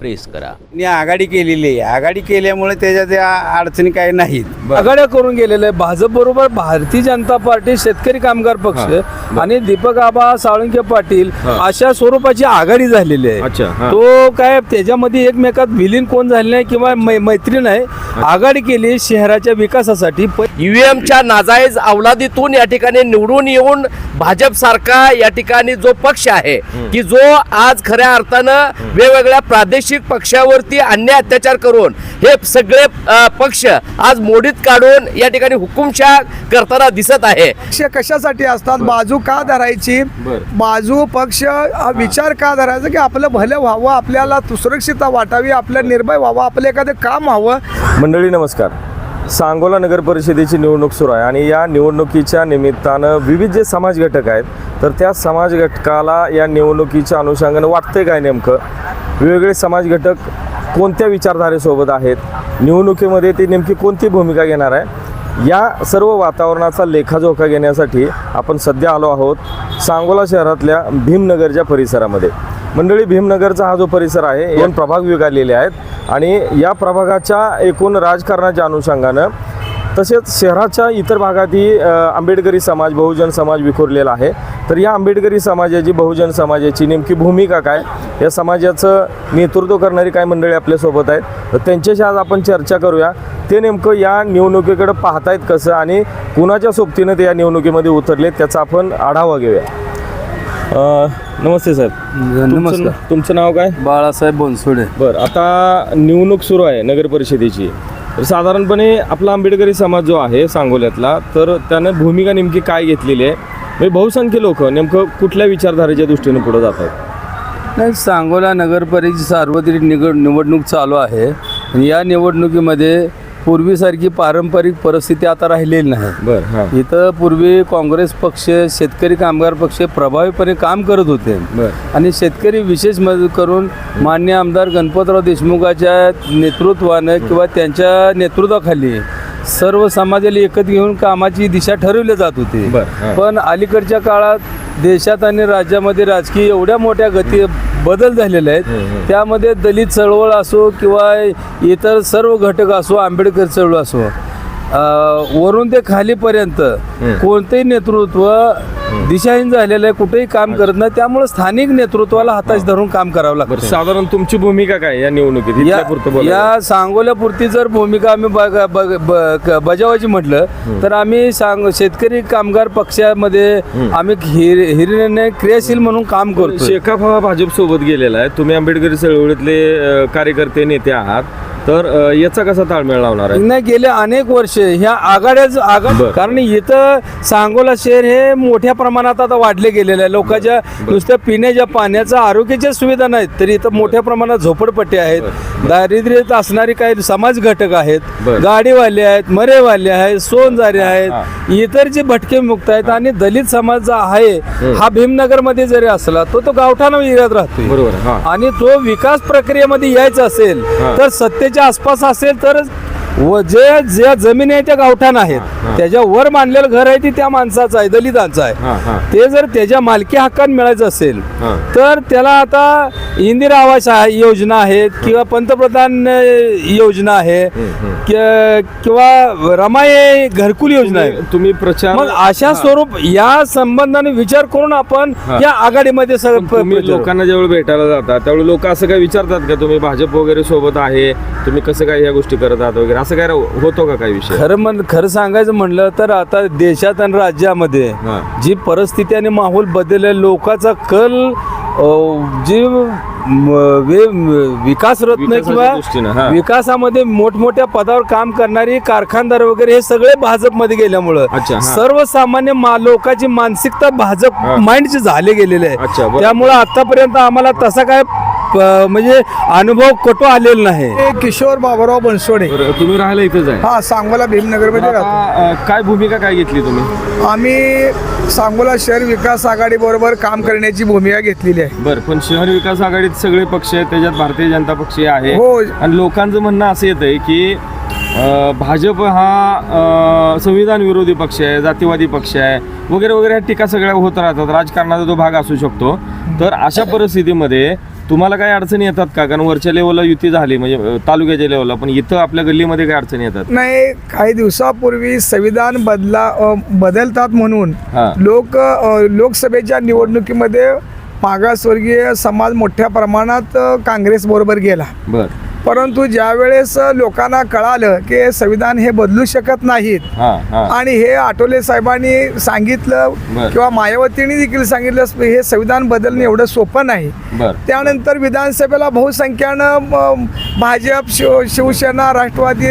Press करा. त्यांनी आघाडी केलेली आहे. आघाडी केल्यामुळे त्याच्या त्या अडचणी काही नाहीत. आघाड्या करून गेलेले आहे. भाजप बरोबर भारतीय जनता पार्टी शेतकरी कामगार पक्ष आणि दीपक आबा साळुंके पाटील अशा स्वरूपाची आघाडी झालेली आहे. तो काय त्याच्यामध्ये एकमेकात विलीन कोण झाले नाही किंवा मै- मैत्री नाही आघाडी केली शहराच्या विकासासाठी. ईव्हीएमच्या नाजायज अवलादीतून या ठिकाणी निवडून येऊन भाजप सारखा या ठिकाणी जो पक्ष आहे की जो आज खऱ्या अर्थानं वेगवेगळ्या प्रादेशिक पक्षावरती अन्याय अत्याचार करून हे सगळे पक्ष आज मोडीत काढून या ठिकाणी हुकुमशाह करताना दिसत आहे. पक्ष कशासाठी असतात? बाजू का धरायची? बाजू पक्ष विचार का धरायचा की आपलं भलं व्हावं आपल्याला सुरक्षितता वाटावी आपलं निर्भय व्हावं आपलं एखादं काम व्हावं मंडळी नमस्कार. सांगोला नगर परिषदेची निवडणूक सुरू आहे आणि या निवडणुकीच्या निमित्तानं विविध जे समाज घटक आहेत तर त्या समाज घटकाला या निवडणुकीच्या अनुषंगानं वाटतंय काय नेमकं? वेगवेगळे समाज घटक कोणत्या विचारधारेसोबत आहेत? निवडणुकीमध्ये ती नेमकी कोणती भूमिका घेणार आहे? या सर्व वातावरणाचा लेखाजोखा घेण्यासाठी आपण सध्या आलो आहोत सांगोला शहरातल्या भीमनगरच्या परिसरामध्ये. मंडळी भीमनगरचा हा जो परिसर आहे दोन प्रभाग विभागलेले आहेत. आणि या प्रभागाच्या एकूण राजकारणाच्या अनुषंगानं तसेच शहराच्या इतर भागातही आंबेडकरी समाज बहुजन समाज विखुरलेला आहे. तर या आंबेडकरी समाजाची बहुजन समाजाची नेमकी भूमिका काय? या समाजाचं नेतृत्व करणारी काय मंडळी आपल्यासोबत आहेत? तर त्यांच्याशी आज आपण चर्चा करूया. ते नेमकं या निवडणुकीकडे पाहतायत कसं आणि कुणाच्या सोबतीनं ते या निवडणुकीमध्ये उतरले त्याचा आपण आढावा घेऊया. नमस्ते सर नमस्कार. तुमचं नाव काय? बाळासाहेब बोनसोडे. बरं आता निवडणूक सुरू आहे नगर परिषदेची. तर साधारणपणे आपला आंबेडकरी समाज जो आहे सांगोल्यातला तर त्यानं भूमिका नेमकी काय घेतलेली आहे? म्हणजे बहुसंख्य लोक नेमकं कुठल्या विचारधारेच्या दृष्टीने पुढे जात आहेत? नाही सांगोला नगरपरिषद सार्वत्रिक निवड निवडणूक चालू आहे. आणि या निवडणुकीमध्ये पूर्वीसारखी पारंपरिक परिस्थिती आता राहिलेली नाही. बरं इथं पूर्वी काँग्रेस पक्ष शेतकरी कामगार पक्ष प्रभावीपणे काम करत होते. बरं. आणि शेतकरी विशेष मदत करून मान्य आमदार गणपतराव देशमुखाच्या नेतृत्वानं किंवा त्यांच्या नेतृत्वाखाली सर्व समाजाला एकत्र घेऊन कामाची दिशा ठरवली जात होती. बरं. पण अलीकडच्या काळात देशात आणि राज्यामध्ये राजकीय एवढ्या मोठ्या गती बदल झालेले आहेत. त्यामध्ये दलित चळवळ असो किंवा इतर सर्व घटक असो आंबेडकर चळवळ असो. वरून ते खालीपर्यंत कोणतेही नेतृत्व दिशाहीन झालेलं आहे कुठेही काम करत नाही. त्यामुळे स्थानिक नेतृत्वाला हाताशी धरून काम करावं लागतं. साधारण तुमची भूमिका काय या निवडणुकीत? या या सांगोल्यापुरती जर भूमिका आम्ही बजावायची म्हटलं तर आम्ही सांग शेतकरी कामगार पक्षामध्ये आम्ही हिर हिरिने क्रियाशील म्हणून काम करतो हा भाजप सोबत गेलेला आहे. तुम्ही आंबेडकरी चळवळीतले कार्यकर्ते नेते आहात. तर याचा कसा ताळमेळ लावणार आहे? नाही गेले अनेक वर्ष ह्या आघाड्याच आघाड बरं. कारण इथं सांगोला शहर हे मोठ्या प्रमाणात आता वाढले गेलेले आहे. लोकांच्या नुसत्या पिण्याच्या पाण्याच्या आरोग्याच्या सुविधा नाहीत. तर इथं मोठ्या प्रमाणात झोपडपट्टी आहेत. दारिद्र्यात असणारे काही समाज घटक आहेत. बरं. गाडीवाले आहेत मरेवाले आहेत सोनजारे आहेत. इतर जे भटके मुक्त आहेत आणि दलित समाज जो आहे हा भीमनगरमध्ये जरी असला तो तो गावठाणा एरियात राहतोय. बरोबर हां. आणि तो विकास प्रक्रियेमध्ये यायचा असेल हा. तर सत्तेच्या आसपास असेल तर व जे ज्या जमिनी आहे त्या गावठाण आहेत. त्याच्या वर बांधलेलं घर आहे ती त्या माणसाचं आहे दलितांचं आहे. ते जर त्याच्या मालकी हक्कान मिळायचं असेल तर त्याला आता इंदिरा आवास योजना आहेत किंवा पंतप्रधान योजना आहे कि- किंवा रमाई घरकुल योजना आहे. तुम्ही प्रचार मग अशा स्वरूप या संबंधाने विचार करून आपण या आघाडीमध्ये लोकांना ज्यावेळी भेटायला जाता त्यावेळी लोक असं काय विचारतात का तुम्ही भाजप वगैरे सोबत आहे तुम्ही कसं काय ह्या गोष्टी करत आहात वगैरे? असं काय होतो का काही विषय खरं म्हण खरं सांगायचं म्हणलं तर आता देशात आणि राज्यामध्ये. जी परिस्थिती आणि माहोल बदलले लोकांचा कल अं, जी वे- विकास रत्न विकासाच्या दृष्टीनं, हा. किंवा विकासामध्ये मोठमोठ्या पदावर काम करणारी कारखानदार वगैरे हे सगळे भाजपमध्ये गेल्यामुळं. सर्वसामान्य मा लोकांची मानसिकता भाजप माइंडची झाले गेलेले आहे. त्यामुळं आतापर्यंत आम्हाला तसा काय म्हणजे अनुभव कटू आलेला नाही. हे किशोर बाबुराव बनसोडे. तुम्ही राहायला इथेच आहे. हा सांगोला भीमनगरमध्ये काय भूमिका काय घेतली तुम्ही? आम्ही सांगोला शहर विकास आघाडी बरोबर काम करण्याची भूमिका घेतलेली आहे. बरं पण शहर विकास आघाडीत सगळे पक्ष आहेत त्याच्यात भारतीय जनता पक्ष आहे. हो. आणि लोकांचं म्हणणं असं येत आहे की अ, भाजप हा अ, संविधान विरोधी पक्ष आहे जातीवादी पक्ष आहे वगैरे वगैरे ह्या टीका सगळ्या होत राहतात. राजकारणाचा तो भाग असू शकतो. तर अशा परिस्थितीमध्ये तुम्हाला काही अडचणी येतात का? कारण वरच्या लेवलला युती झाली म्हणजे अ, तालुक्याच्या लेवलला पण इथं आपल्या गल्लीमध्ये काय अडचणी येतात? नाही काही दिवसापूर्वी संविधान बदला अ, बदलतात म्हणून हा. लोक अ, लोकसभेच्या निवडणुकीमध्ये मागासवर्गीय समाज मोठ्या प्रमाणात काँग्रेसबरोबर गेला. बर. परंतु ज्या वेळेस लोकांना कळालं की संविधान हे बदलू शकत नाहीत आणि हे आठवले साहेबांनी सांगितलं. किंवा मायावतींनी देखील सांगितलं हे संविधान बदलणं एवढं सोपं नाही. त्यानंतर विधानसभेला बहुसंख्यानं भाजप शिव शिवसेना राष्ट्रवादी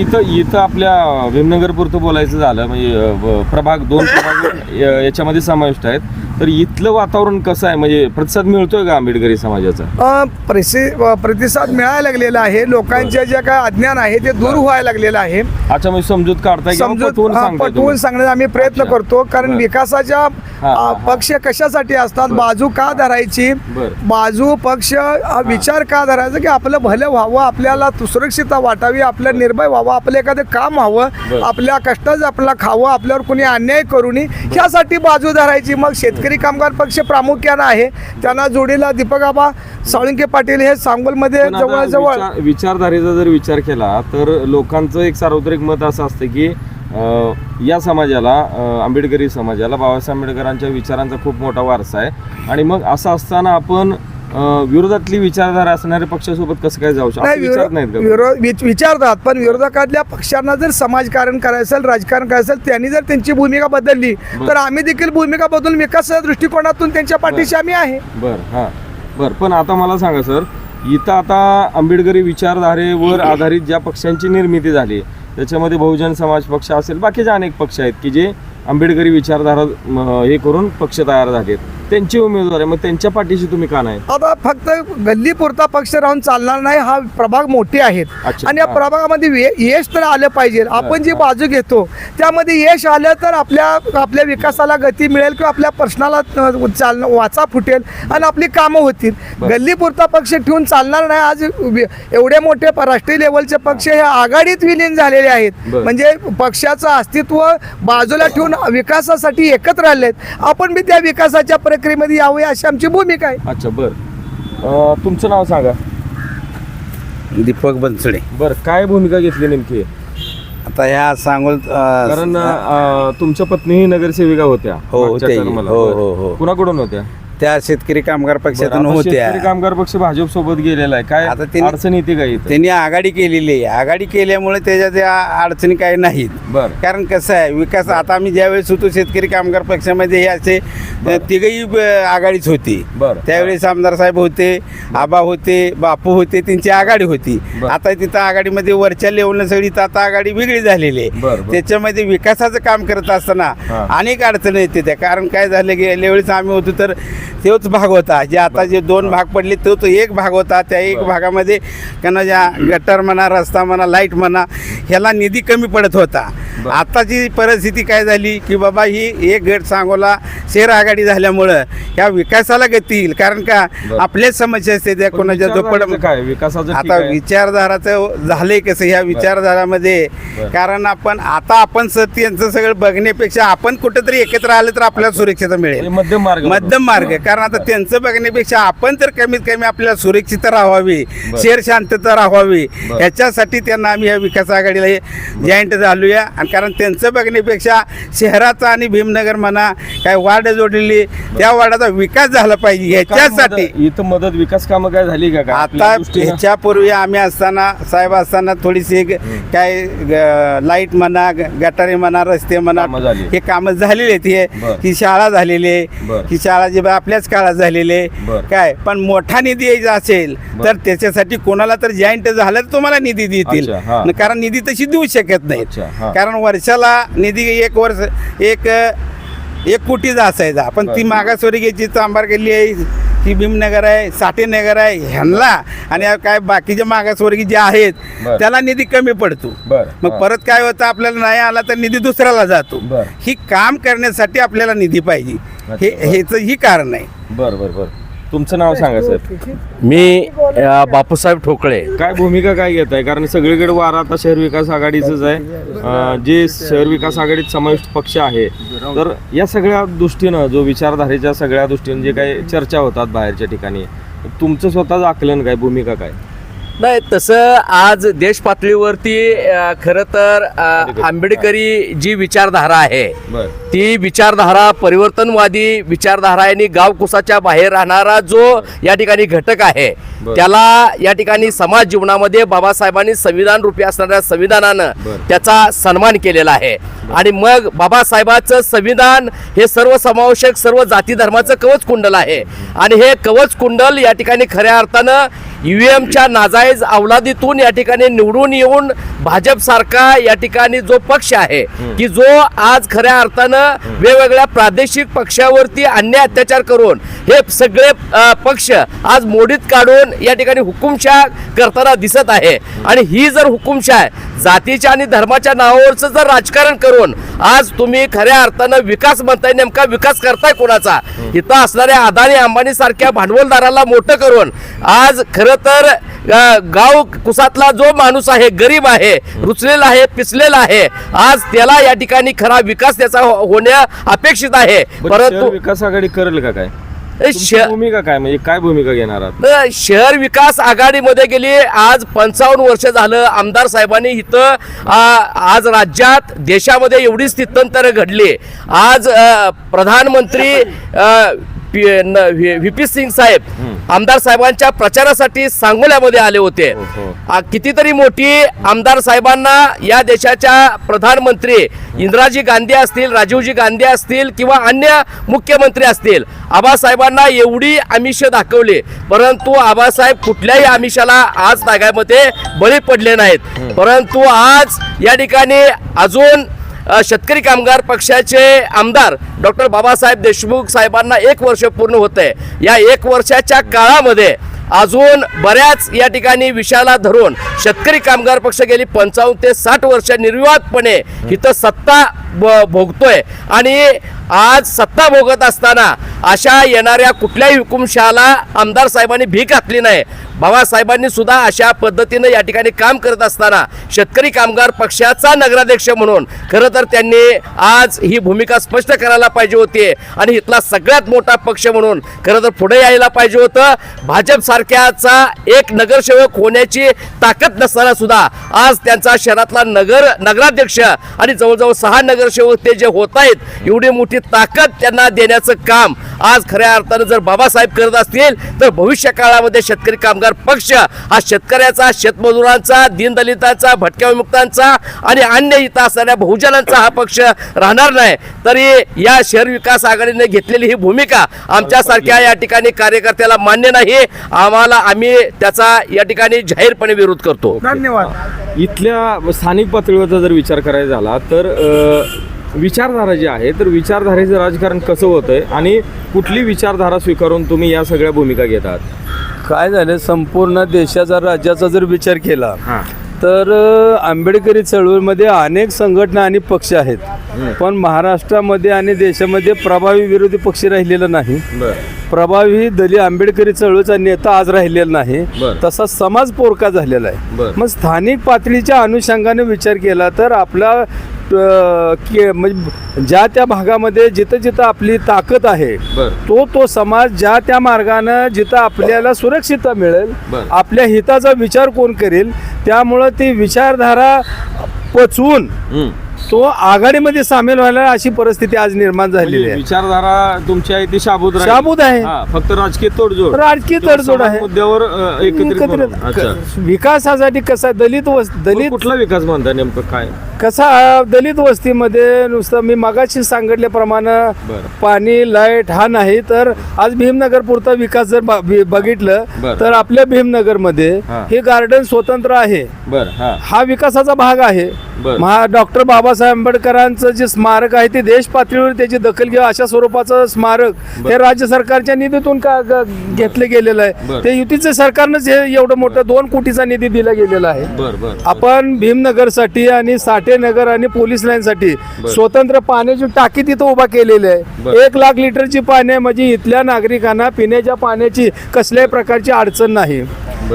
इथं इथं आपल्या भीमनगर पुरतं बोलायचं झालं म्हणजे प्रभाग दोन प्रभाग याच्यामध्ये समाविष्ट आहेत. तर इथलं वातावरण कसं आहे? म्हणजे प्रतिसाद मिळतोय का आंबेडकरी समाजाचा? अ, प्रसि अ, प्रतिसाद मिळायला लागलेला आहे. लोकांचे जे काय अज्ञान आहे ते दूर व्हायला लागलेलं आहे. अच्छा म्हणजे समजूत काढताय किंवा समजूत पटवून हा, सांगताय पटवून तुम्ही? सांगण्याचा आम्ही प्रयत्न अच्छा. करतो. कारण बरं. विकासाच्या हा, अ, हा. पक्ष कशासाठी असतात? बाजू का धरायची? बरं. बाजू पक्ष अ, विचार का धरायचा? की आपलं भलं व्हावं आपल्याला सुरक्षितता वाटावी आपलं निर्भय व्हावं आपलं एखादं काम व्हावं. आपल्या कष्टाचं आपल्याला खावं आपल्यावर कोणी अन्याय करू नये ह्यासाठी बाजू धरायची. मग शेतकरी कामगार पक्ष प्रामुख्यानं आहे. त्यांना जोडीला दीपक आबा साळुंके पाटील हे सांगोलमध्ये पण आता जवळजवळ विचार- विचारधारेचा जर विचार केला तर लोकांचं एक सार्वत्रिक मत असं असतं की अ, या समाजाला अ, आंबेडकरी समाजाला बाबासाहेब आंबेडकरांच्या विचारांचा खूप मोठा वारसा आहे. आणि मग असं असताना आपण विरोधातली विचारधारा असणाऱ्या पक्षासोबत कसं काय जाऊ शकतो? नाही असं विचारत नाहीत विरो- का विरो- विच- विचारतात पण विरोधकातल्या पक्षांना जर समाजकारण करायचं असेल राजकारण करायचं असेल त्यांनी जर त्यांची भूमिका बदलली तर आम्ही देखील भूमिका बदलून विकासाच्या दृष्टिकोनातून त्यांच्या पाठीशी आम्ही आहे. बर हां. बर पण आता मला सांगा सर इथं आता आंबेडकरी विचारधारेवर आधारित ज्या पक्षांची निर्मिती झाली त्याच्यामध्ये बहुजन समाज पक्ष असेल बाकीचे अनेक पक्ष आहेत की जे आंबेडकरी विचारधारा म, हे करून पक्ष तयार झालेत. त्यांचे उमेदवार आहे मग त्यांच्या पाठीशी तुम्ही का नाही? आता फक्त गल्ली पुरता पक्ष राहून चालणार नाही हा प्रभाग मोठे आहेत. अच्छा, आणि या हा. प्रभागामध्ये वे- यश तर आलं पाहिजे. आपण जी बाजू घेतो त्यामध्ये यश आलं तर आपल्या आपल्या विकासाला गती मिळेल किंवा आपल्या प्रश्नाला चाल वाचा फुटेल आणि आपली कामं होतील. गल्ली पुरता पक्ष ठेवून चालणार नाही आज वि- एवढे मोठे प- राष्ट्रीय लेवलचे पक्ष हे आघाडीत विलीन झालेले आहेत. बरं. म्हणजे पक्षाचं अस्तित्व बाजूला ठेवून विकासासाठी एकत्र आलेत. आपण बी त्या विकासाच्या प्रक्रियेमध्ये यावे अशी आमची भूमिका आहे अच्छा बर अं, तुमचं नाव सांगा दीपक बनसडे बर काय भूमिका घेतली नेमकी आता ह्या सांगोल कारण अं, तुमच्या नगरसेविका होत्या हो, मागच्या होत्या. हो, बरं. हो, हो. कुणाकडून होत्या त्या शेतकरी कामगार पक्षातून आता होत्या. शेतकरी कामगार पक्ष भाजप सोबत गेलेला आहे. काय आता त्यांनी- अडचण येते का इथं? त्यांनी आघाडी केलेली आहे. आघाडी केल्यामुळे त्याच्यात या अडचणी काही नाहीत. बर. कारण कसं आहे विकास आता आम्ही ज्यावेळेस होतो शेतकरी कामगार पक्षामध्ये हे असे तिघही ब- आघाडीच होती. बरं. त्यावेळेस आमदार साहेब होते आबा होते बापू होते त्यांची आघाडी होती. बरं. आता तिथं आघाडीमध्ये वरच्या लेवलनं सगळी तर आता आघाडी वेगळी झालेली बरं, आहे. त्याच्यामध्ये विकासाचं काम करत असताना हां. अनेक अडचणी येते त्या कारण काय झालं गेल्या वेळेस आम्ही होतो तर तोच भाग होता जे आता जे दोन भाग पडले तो तो एक भाग होता त्या एक. भागामध्ये त्यांना ज्या गटर म्हणा रस्ता म्हणा लाइट म्हणा ह्याला निधी कमी पडत होता. आताची परिस्थिती काय झाली की बाबा ही एक गट सांगोला शहर आघाडी झाल्यामुळं ह्या विकासाला गती येईल कारण का. आपल्याच समस्या असते त्या कोणाच्या झोपड काय विकासाचं आता. विचारधाराचं झालंय कसं ह्या विचारधारामध्ये. कारण आपण आता आपण स- त्यांचं सगळं बघण्यापेक्षा आपण कुठेतरी एकत्र आलं तर आपल्याला सुरक्षितता मिळेल म्हणजे मध्यम मार्ग मध्यम मार्ग. कारण आता त्यांचं बघण्यापेक्षा आपण तर कमीत कमी आपल्याला सुरक्षितता राहावी. शहर शांतता राहावी. ह्याच्यासाठी त्यांना आम्ही या विकास आघाडीला जॉईंट झालूया आणि कारण त्यांचं बघण्यापेक्षा शहराचा आणि भीमनगर म्हणा काय वार्ड जोडलेली त्या वार्डाचा विकास झाला पाहिजे ह्याच्यासाठी इथं मदत विकास कामं काय झाली का आपल्या आता? ह्याच्यापूर्वी आम्ही असताना साहेब असताना थोडीशी काय लाइट म्हणा गटारे म्हणा रस्ते म्हणा. हे कामं झालेली आहेत हे. ही शाळा झालेली आहे. ही शाळा जी बा आपल्याच काळात झालेली बरं. काय पण मोठा निधी यायचा असेल. तर त्याच्यासाठी कोणाला तर जॉईंट झालं तर तुम्हाला निधी देतील अच्छा, हां. न कारण निधी तशी देऊ शकत नाही अच्छा, हां. कारण वर्षाला निधी एक वर्ष एक एक कोटीचा असायचा पण ती बरं. मागासवर्गीयची चांबार केली आहे ही भीमनगर आहे साठेनगर आहे ह्यांना आणि काय बाकीचे मागासवर्गीय जे आहेत. त्याला निधी कमी पडतो मग. परत काय होतं आपल्याला नाही आला तर निधी दुसऱ्याला जातो. ही काम करण्यासाठी आपल्याला निधी पाहिजे हे. हेच ही कारण आहे बर बर बर तुमचं नाव सांगा सर मी अ, बापूसाहेब ठोकळे. काय भूमिका काय घेत आहे कारण सगळीकडे वारा आता शहर विकास आघाडीचंच आहे. अं, जे शहर विकास आघाडीत समाविष्ट पक्ष आहे तर या सगळ्या दृष्टीनं जो विचारधारेच्या सगळ्या दृष्टीनं जे काही चर्चा होतात बाहेरच्या ठिकाणी तुमचं स्वतःच आकलन काय? भूमिका काय? नाही तसं आज देश पातळीवरती अ, खरं तर अ, आंबेडकरी जी विचारधारा आहे बर. ती विचारधारा परिवर्तनवादी विचारधारा आणि गावकुसाच्या बाहेर राहणारा जो या ठिकाणी घटक आहे. त्याला या ठिकाणी समाज जीवनामध्ये बाबासाहेबांनी संविधान रूपी असणाऱ्या संविधानानं. त्याचा सन्मान केलेला आहे आणि मग बाबासाहेबाचं संविधान हे सर्वसमावेशक सर्व जाती धर्माचं कवच कुंडल आहे आणि हे कवच कुंडल या ठिकाणी खऱ्या अर्थानं ईव्हीएमच्या नाजायज अवलादीतून या ठिकाणी निवडून येऊन भाजप सारखा या ठिकाणी जो पक्ष आहे की जो आज खऱ्या अर्थानं वेगवेगळ्या प्रादेशिक पक्षावरती अन्याय अत्याचार करून हे सगळे पक्ष आज मोडीत काढून या ठिकाणी हुकुमशाह करताना दिसत आहे. आणि ही जर हुकुमशाह जातीच्या आणि धर्माच्या नावावरचं जर राजकारण करून आज तुम्ही खऱ्या अर्थानं विकास म्हणताय नेमका विकास करताय कोणाचा? इथं असणाऱ्या अदानी अंबानी सारख्या भांडवलदाराला मोठं करून आज खरं तर गाव कुसातला जो माणूस आहे गरीब आहे रुचलेला आहे पिचलेला आहे आज त्याला या ठिकाणी खरा विकास त्याचा हो- होण्या अपेक्षित आहे. परंतु विकास आघाडी करेल का काय? भूमिका काय? म्हणजे काय भूमिका घेणार शहर विकास आघाडीमध्ये गेली आज पंचावन्न वर्ष झालं आमदार साहेबांनी इथं आज राज्यात देशामध्ये एवढी स्थित्यंतर घडली. आज प्रधानमंत्री व्ही पी सिंग साहेब आमदार साहेबांच्या प्रचारासाठी सांगोल्यामध्ये आले होते. कितीतरी मोठी आमदार साहेबांना या देशाच्या प्रधानमंत्री इंदिराजी गांधी असतील राजीवजी गांधी असतील किंवा अन्य मुख्यमंत्री असतील आबासाहेबांना एवढी आमिष दाखवली. परंतु आबासाहेब कुठल्याही आमिषाला आज ताग्यामध्ये बळी पडले नाहीत. परंतु आज या ठिकाणी अजून शेतकरी कामगार पक्षाचे आमदार डॉक्टर बाबासाहेब देशमुख साहेबांना एक वर्ष पूर्ण होत आहे या एक वर्षाच्या काळामध्ये अजून बऱ्याच या ठिकाणी विषयाला धरून शेतकरी कामगार पक्ष गेली पंचावन्न ते साठ वर्ष निर्विवादपणे इथं सत्ता ब- भोगतोय. आणि आज सत्ता भोगत असताना अशा येणाऱ्या कुठल्याही हुकुमशहाला आमदार साहेबांनी भीक घातली नाही. बाबासाहेबांनी सुद्धा अशा पद्धतीनं या ठिकाणी काम करत असताना शेतकरी कामगार पक्षाचा नगराध्यक्ष म्हणून खरं तर त्यांनी आज ही भूमिका स्पष्ट करायला पाहिजे होती आणि इथला सगळ्यात मोठा पक्ष म्हणून खरं तर पुढे यायला पाहिजे होतं. भाजपसारख्याचा एक नगरसेवक होण्याची ताकद नसताना सुद्धा आज त्यांचा शहरातला नगर नगराध्यक्ष आणि जवळजवळ सहा नगरसेवक ते जे होत आहेत एवढी मोठी ताकद त्यांना देण्याचं काम. आज खऱ्या अर्थानं जर बाबासाहेब करत असतील तर भविष्य काळामध्ये शेतकरी कामगार पक्ष हा शेतकऱ्याचा शेतमजुरांचा दीनदलितांचा भटक्या विमुक्तांचा आणि अन्य इथं असणाऱ्या बहुजनांचा हा पक्ष राहणार नाही. तरी या शहर विकास आघाडीने घेतलेली ही भूमिका आमच्यासारख्या या ठिकाणी कार्यकर्त्याला मान्य नाही. आम्हाला आम्ही त्याचा या ठिकाणी जाहीरपणे विरोध करतो. धन्यवाद. इथल्या स्थानिक पातळीवरचा जर विचार करायचा झाला तर विचारधारा जी आहे तर विचारधारेचं राजकारण कसं होतंय आणि कुठली विचारधारा स्वीकारून तुम्ही या सगळ्या भूमिका घेतात काय झालं संपूर्ण देशाचा राज्याचा जर विचार केला हां. तर आंबेडकरी चळवळीमध्ये अनेक संघटना आणि पक्ष आहेत. पण महाराष्ट्रामध्ये आणि देशामध्ये प्रभावी विरोधी पक्ष राहिलेला नाही. प्रभावी दलित आंबेडकरी चळवळीचा नेता आज राहिलेला नाही. तसा समाज पोरका झालेला आहे. मग स्थानिक पातळीच्या अनुषंगाने विचार केला तर आपला के- म्हणजे ज्या त्या भागामध्ये जिथं जिथं आपली ताकद आहे तो तो समाज ज्या त्या मार्गानं जिथं आपल्याला सुरक्षितता मिळेल. आपल्या हिताचा विचार कोण करेल त्यामुळं ती विचारधारा पचवून. तो आघाडीमध्ये सामील व्हायला अशी परिस्थिती आज निर्माण झालेली म्हणजे आहे विचारधारा तुमची आहे ती शाबूत राहील. शाबूत आहे. हा, फक्त राजकीय तोडजोड राजकीय किंवा तडजोड आहे मुद्द्यावर अ, एकत्रित म्हणून. अच्छा एकत्रित विकासासाठी कसा दलित वस मग दलित कुठला विकास म्हणता नेमकं काय कसा दलित वस्तीमध्ये नुसतं मी मगाशी सांगितल्याप्रमाणे बरं. पाणी लाइट हा नाही तर आज भीमनगर पुरता विकास जर ब- बी- बघितलं बरं. तर आपल्या भीमनगरमध्ये हा. हे गार्डन स्वतंत्र आहे बर हा हा विकासाचा भाग आहे बरं. महा डॉक्टर बाबा बाबासाहेब आंबेडकरांचं जे स्मारक आहे ते देश पातळीवर त्याची दखल घ्या अशा स्वरूपाचं स्मारक हे राज्य सरकारच्या निधीतून का घेतलं गेलेलं. आहे. ते युतीचं सरकारनंच हे एवढं मोठं दोन कोटीचा निधी दिला गेलेला आहे. आपण भीमनगरसाठी आणि साठेनगर आणि पोलीस लाईनसाठी स्वतंत्र पाण्याची टाकी तिथं उभा केलेली. आहे. एक लाख लिटरची पाणी आहे. म्हणजे इथल्या नागरिकांना पिण्याच्या पाण्याची कसल्याही प्रकारची अडचण नाही.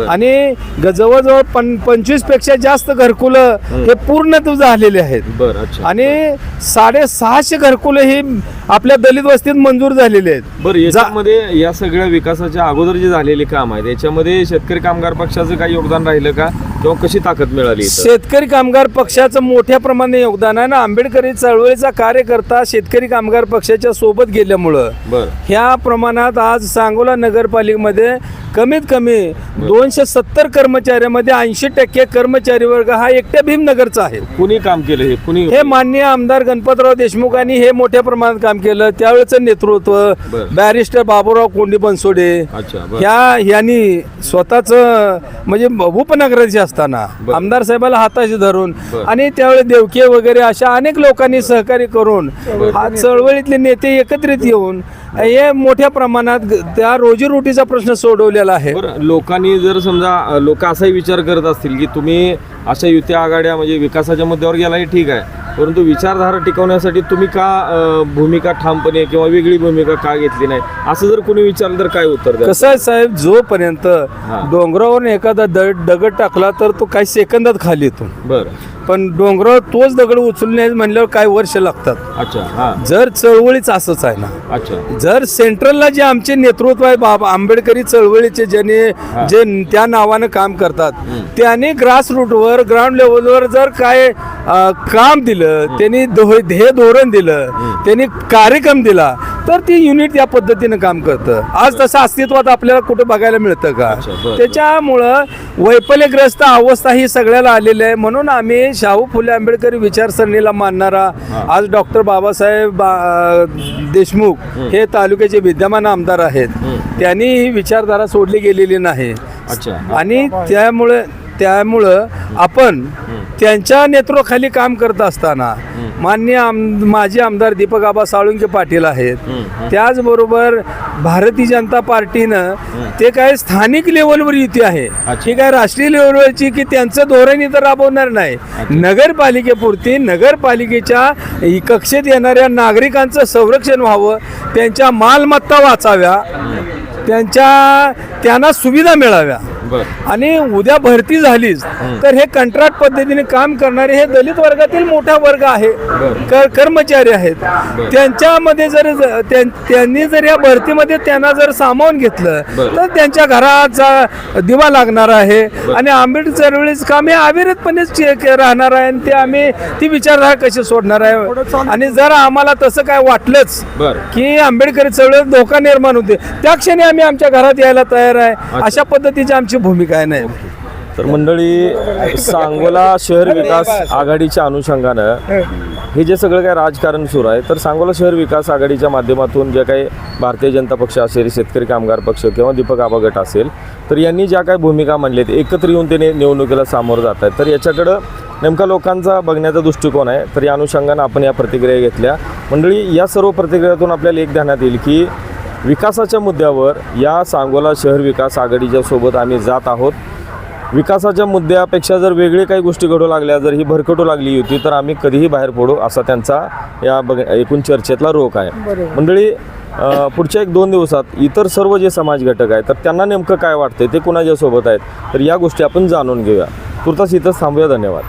आणि जवळजवळ पंचवीसपेक्षा जास्त घरकुलं हे. पूर्ण झालेले आहेत. बर अच्छा. आणि साडेसहाशे घरकुलं ही आपल्या दलित वस्तीत मंजूर झालेली आहेत. बरं याच्यामध्ये या सगळ्या विकासाच्या अगोदर जे झालेले काम आहेत याच्यामध्ये शेतकरी कामगार पक्षाचं काही योगदान राहिलं का? किंवा कशी ताकद मिळाली इथं? शेतकरी कामगार पक्षाचं मोठ्या प्रमाणात योगदान आहे ना. आंबेडकरी चळवळीचा कार्यकर्ता शेतकरी कामगार पक्षाच्या सोबत गेल्यामुळं. बरं. ह्या प्रमाणात आज सांगोला नगरपालिकेमध्ये कमीत कमी दोनशे सत्तर कर्मचाऱ्यामध्ये ऐंशी टक्के कर्मचारी वर्ग हा एकट्या भीमनगरचा आहे कुणी काम केलं हे कुणी हे माननीय आमदार गणपतराव देशमुखांनी हे मोठ्या प्रमाणात काम केलं त्यावेळेचं नेतृत्व बरं. बॅरिस्टर बाबूराव कोंडी बनसोडे ह्या यांनी स्वतःच म्हणजे उपनगराचे असताना. आमदार साहेबाला हाताशी धरून. आणि त्यावेळी देवके वगैरे अशा अनेक लोकांनी सहकार्य करून हा चळवळीतले नेते एकत्रित येऊन हे मोठ्या प्रमाणात ग- त्या रोजीरोटीचा प्रश्न सोडवलेला आहे. बरं लोकांनी जर समजा लोक असाही विचार करत असतील की तुम्ही अशा युती आघाड्या म्हणजे विकासाच्या मुद्द्यावर गेला हे ठीक आहे. परंतु विचारधारा टिकवण्यासाठी तुम्ही का अं, भूमिका ठामपणे किंवा वेगळी भूमिका का घेतली नाही? असं जर कोणी विचारलं तर काय उत्तर द्या कसं आहे साहेब जोपर्यंत डोंगरावरून एखादा दड दगड टाकला तर तो काही सेकंदात खाली येतो. बरं. पण डोंगरावर तोच दगड उचलून म्हणल्यावर काही वर्ष लागतात. अच्छा हा. जर चळवळीच असंच आहे ना. अच्छा. जर सेंट्रलला जे आमचे नेतृत्व आहे बाबा आंबेडकरी चळवळीचे ज्याने जे त्या नावानं काम करतात त्याने ग्रास रूटवर ग्राउंड लेवलवर जर काय अ, काम दिलं त्यांनी धो- ध्येय धोरण दिलं त्यांनी कार्यक्रम दिला तर ती युनिट त्या पद्धतीनं काम करतं. आज तसं अस्तित्वात आपल्याला कुठं बघायला मिळतं का? अच्छा, बरं. त्याच्यामुळं वैफल्यग्रस्त अवस्था ही सगळ्याला आलेली आहे. म्हणून आम्ही शाहू फुले आंबेडकरी विचारसरणीला मानणारा आज डॉक्टर बाबासाहेब बा- देशमुख हे. तालुक्याचे विद्यमान आमदार आहेत. त्यांनी ही विचारधारा सोडली गेलेली नाही. अच्छा. आणि त्यामुळे त्यामुळं आपण त्यांच्या नेतृत्वाखाली काम करत असताना मान्य आम माजी आमदार दीपक आबा साळुंके पाटील आहेत. त्याचबरोबर भारतीय जनता पार्टीनं ते काय स्थानिक लेवलवर युती आहे. ही काय राष्ट्रीय लेवलवरची की त्यांचं धोरण इथं राबवणार नाही. नगरपालिकेपुरती नगरपालिकेच्या कक्षेत येणाऱ्या नागरिकांचं संरक्षण व्हावं त्यांच्या मालमत्ता वाचाव्या त्यांच्या त्यांना सुविधा मिळाव्या. आणि उद्या भरती झालीच तर हे कंत्राट पद्धतीने काम करणारे हे दलित वर्गातील मोठा वर्ग आहे. कर- कर्मचारी आहेत. त्यांच्यामध्ये जर त्यांनी जर या भरतीमध्ये त्यांना जर सामावून घेतलं तर त्यांच्या घराचा दिवा लागणार आहे. आणि आंबेडकर चळवळीच काम हे अविरतपणे चे- के- राहणार आहे आणि ते आम्ही ती विचारधारा कशी सोडणार आहे? आणि जर आम्हाला तसं काय वाटलंच की आंबेडकर चळवळीत धोका निर्माण होते त्या क्षणी आम्ही आमच्या घरात यायला तयार आहे. अशा पद्धतीची आमची भूमिका आहे नाही तर मंडळी सांगोला शहर विकास आघाडीच्या अनुषंगानं हे. जे सगळं काय राजकारण सुरू आहे तर सांगोला शहर विकास आघाडीच्या माध्यमातून जे काही भारतीय जनता पक्ष असेल शेतकरी कामगार पक्ष किंवा दीपक आबा गट असेल तर यांनी ज्या काही भूमिका मांडल्यात एकत्र येऊन ते निवडणुकीला सामोरं जात आहेत. तर याच्याकडं नेमका लोकांचा बघण्याचा दृष्टिकोन आहे तर या अनुषंगानं आपण या प्रतिक्रिया घेतल्या. मंडळी या सर्व प्रतिक्रियातून आपल्याला एक ध्यानात येईल की विकासाच्या मुद्द्यावर या सांगोला शहर विकास आघाडीच्या सोबत आम्ही जात आहोत. विकासाच्या मुद्द्यापेक्षा जर वेगळे काही गोष्टी घडू लागल्या जर ही भरकटू लागली होती तर आम्ही कधीही बाहेर पडू असा त्यांचा या बघ एकूण चर्चेतला रोख आहे. मंडळी पुढच्या एक दोन दिवसात इतर सर्व जे समाज घटक आहेत तर त्यांना नेमकं काय वाटतंय ते कुणाच्या सोबत आहेत तर या गोष्टी आपण जाणून घेऊया. तुर्तास इथंच थांबूया. धन्यवाद.